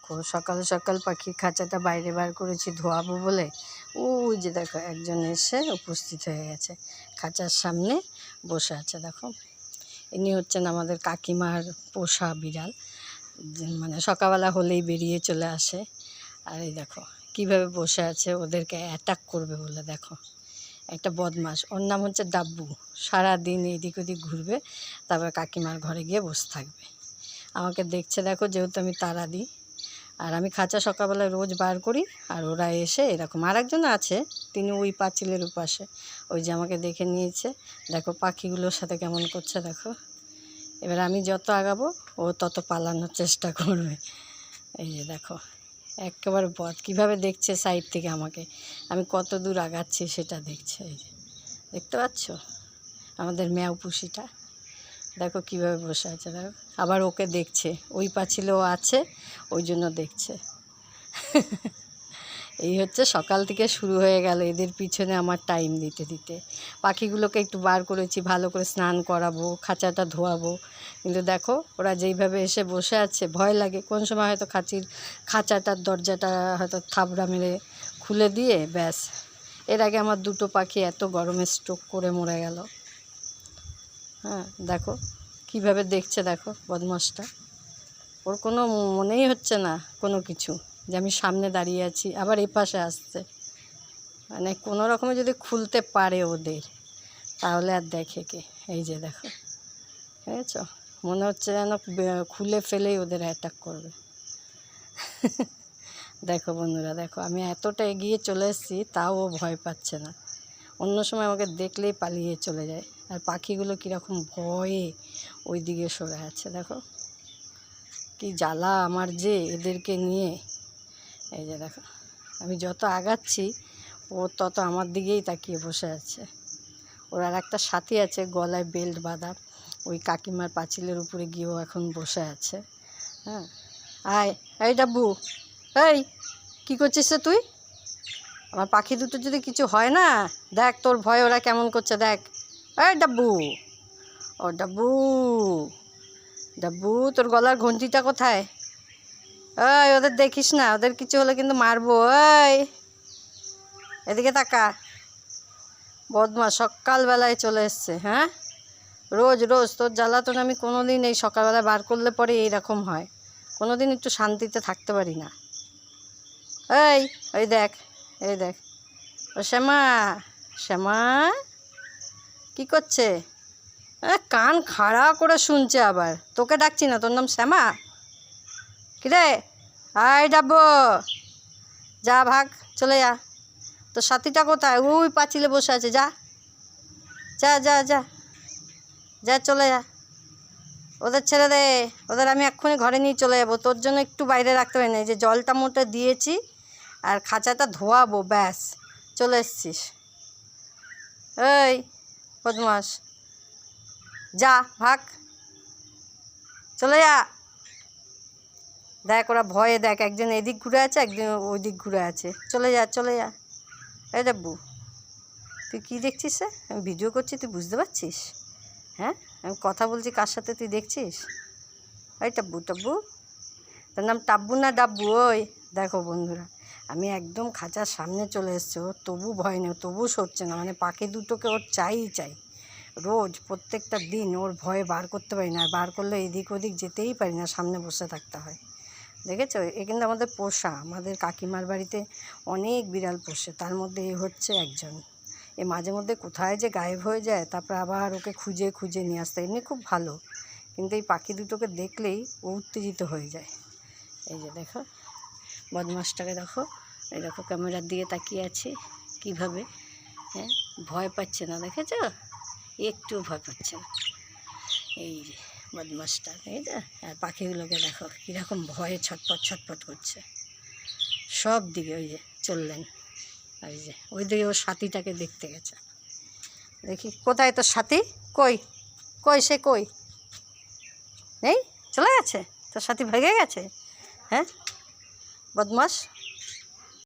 দেখো, সকাল সকাল পাখির খাঁচাটা বাইরে বার করেছি ধোয়াবো বলে। ওই যে দেখো, একজন এসে উপস্থিত হয়ে গেছে। খাঁচার সামনে বসে আছে, দেখো। ইনি হচ্ছেন আমাদের কাকিমার পোষা বিড়াল। মানে সকালবেলা হলেই বেরিয়ে চলে আসে। আর এই দেখো, কীভাবে বসে আছে, ওদেরকে অ্যাটাক করবে বলে, দেখো। একটা বদমাস ওর নাম হচ্ছে ডাব্বু। সারাদিন এদিক ওদিক ঘুরবে, তারপর কাকিমার ঘরে গিয়ে বসে থাকবে। আমাকে দেখছে, দেখো, যেহেতু আমি তারা দিই আর আমি খাঁচা সকালবেলা রোজ বার করি আর ওরা এসে এরকম আর একজন আছে, তিনি ওই পাঁচিলের উপাসে ওই যে আমাকে দেখে নিয়েছে। দেখো পাখিগুলোর সাথে কেমন করছে দেখো। এবার আমি যত আগাবো, ও তত পালানোর চেষ্টা করবে। এই যে দেখো, একেবারে বদ কীভাবে দেখছে সাইড থেকে আমাকে? আমি কত দূর আগাচ্ছি সেটা দেখছে। এই যে, দেখতে পাচ্ছ? আমাদের ম্যাও পুষিটা। দেখো কীভাবে বসে আছে, দেখো। আবার ওকে দেখছে, ওই পাছিলেও আছে, ওই জন্য দেখছে। এই হচ্ছে সকাল থেকে শুরু হয়ে গেল এদের পিছনে আমার টাইম দিতে দিতে। পাখিগুলোকে একটু বার করেছি, ভালো করে স্নান করাবো, খাঁচাটা ধোয়াবো। কিন্তু দেখো, ওরা যেইভাবে এসে বসে আছে, ভয় লাগে। কোন সময় হয়তো খাঁচির, খাঁচাটার দরজাটা হয়তো থাবড়া মেরে খুলে দিয়ে, ব্যাস। এর আগে আমার দুটো পাখি এত গরমে স্ট্রোক করে মরে গেল। হ্যাঁ দেখো, কীভাবে দেখছে দেখো বদমাসটা। ওর কোনো মনেই হচ্ছে না কোনো কিছু, যে আমি সামনে দাঁড়িয়ে আছি, আবার এ পাশে আসছে। মানে কোনো রকমে যদি খুলতে পারে ওদের, তাহলে আর দেখে কে? এই যে দেখো, বুঝেছ? মনে হচ্ছে যেন খুলে ফেলেই ওদের অ্যাটাক করবে। দেখো বন্ধুরা, দেখো, আমি এতটা এগিয়ে চলে এসেছি, তাও ও ভয় পাচ্ছে না। অন্য সময় আমাকে দেখলেই পালিয়ে চলে যায়। আর পাখিগুলো কীরকম ভয়ে ওই দিকে সরে আছে, দেখো। কি জ্বালা আমার যে এদেরকে নিয়ে। এই যে দেখো, আমি যত আগাচ্ছি, ও তত আমার দিকেই তাকিয়ে বসে আছে। ওর আর একটা সাথী আছে, গলায় বেল্ট বাঁধা। ওই কাকিমার পাঁচিলের উপরে গিয়েও এখন বসে আছে। হ্যাঁ আয় এই ডাব্বু। এই, কী করছিস তুই? আমার পাখি দুটো যদি কিছু হয় না, দেখ তোর ভয় ওরা কেমন করছে, দেখ। এই ডাব্বু, ও ডাব্বু ডাব্বু, তোর গলার ঘন্টিটা কোথায়? ওই ওদের দেখিস না, ওদের কিছু হলে কিন্তু মারবো ওই এদিকে তাকা। বদমা সকালবেলায় চলে এসছে হ্যাঁ? রোজ রোজ, তোর জ্বালাতন আমি কোনো দিন এই সকালবেলায় বার করলে পরে এইরকম হয়। কোনো দিন একটু শান্তিতে থাকতে পারি না। এই, ওই দেখ। এই দেখ। ও শ্যামা শ্যামা, কি করছে? কান খাড়া করে শুনছে আবার। তোকে ডাকছি না, তোর নাম শ্যামা? কিরে? আয় ডাব্বো। যা ভাগ, চলে যা। তোর সাথীটা কোথায়? ওই পাঁচিলে বসে আছে, যা। যা যা যা। যা, চলে যা। ওদের ছেড়ে দে। ওদের আমি এক্ষুনি ঘরে নিয়ে চলে যাব। তোর জন্য একটু বাইরে রাখতে পারি না। এই যে জলটা মোটে দিয়েছি আর খাঁচাটা ধোয়াবো, ব্যাস। চলে এসছিস। এই, বদমাস। যা, ভাগ। চলে যা। দেখ, ওরা ভয়ে দেখ, একজন এদিক ঘুরে আছে, একজন ওই দিক ঘুরে আছে। চলে যা চলে যা। এই ডাব্বু তুই কী দেখছিস রে? আমি ভিডিও করছি, তুই বুঝতে পারছিস? হ্যাঁ? আমি কথা বলছি কার সাথে তুই দেখছিস? ওই টাব্বু টাব্বু তার নাম টাব্বু না ডাব্বু, ওই। দেখো, বন্ধুরা। আমি একদম খাঁচার সামনে চলে এসছে, ওর তবু ভয় নেই তবু সরছে না মানে পাখি দুটোকে ওর চাই চাই। রোজ, প্রত্যেকটা দিন ওর ভয়ে বার করতে পারি না, আর বার করলে এদিক ওদিক যেতেই পারি না, সামনে বসে থাকতে হয়। দেখেছ? এ কিন্তু আমাদের পোষা, আমাদের কাকিমার বাড়িতে অনেক বিড়াল পোষে, তার মধ্যে এ হচ্ছে একজন। এ মাঝে মধ্যে কোথায় যে গায়েব হয়ে যায়, তারপর আবার ওকে খুঁজে খুঁজে নিয়ে আসতে এমনি খুব ভালো। কিন্তু এই পাখি দুটোকে দেখলেই ও উত্তেজিত হয়ে যায়। এই যে দেখো বদমাসটাকে দেখো। এই দেখো ক্যামেরার দিকে তাকিয়ে আছে কীভাবে। হ্যাঁ ভয় পাচ্ছে না, দেখেছ? একটু ভয় পাচ্ছে না। এই যে বদমাসটা এই যে, আর পাখিগুলোকে দেখো, কীরকম ভয়ে ছটপট ছটপট করছে। সব দিকে ওই যে চললেন ওই যে, ওই দিকে ওর সাথীটাকে দেখতে গেছে। দেখি, কোথায় তোর সাথী? কই? কই সে কই? নেই? চলে গেছে? তোর সাথী ভেগে গেছে? হ্যাঁ? বদমাস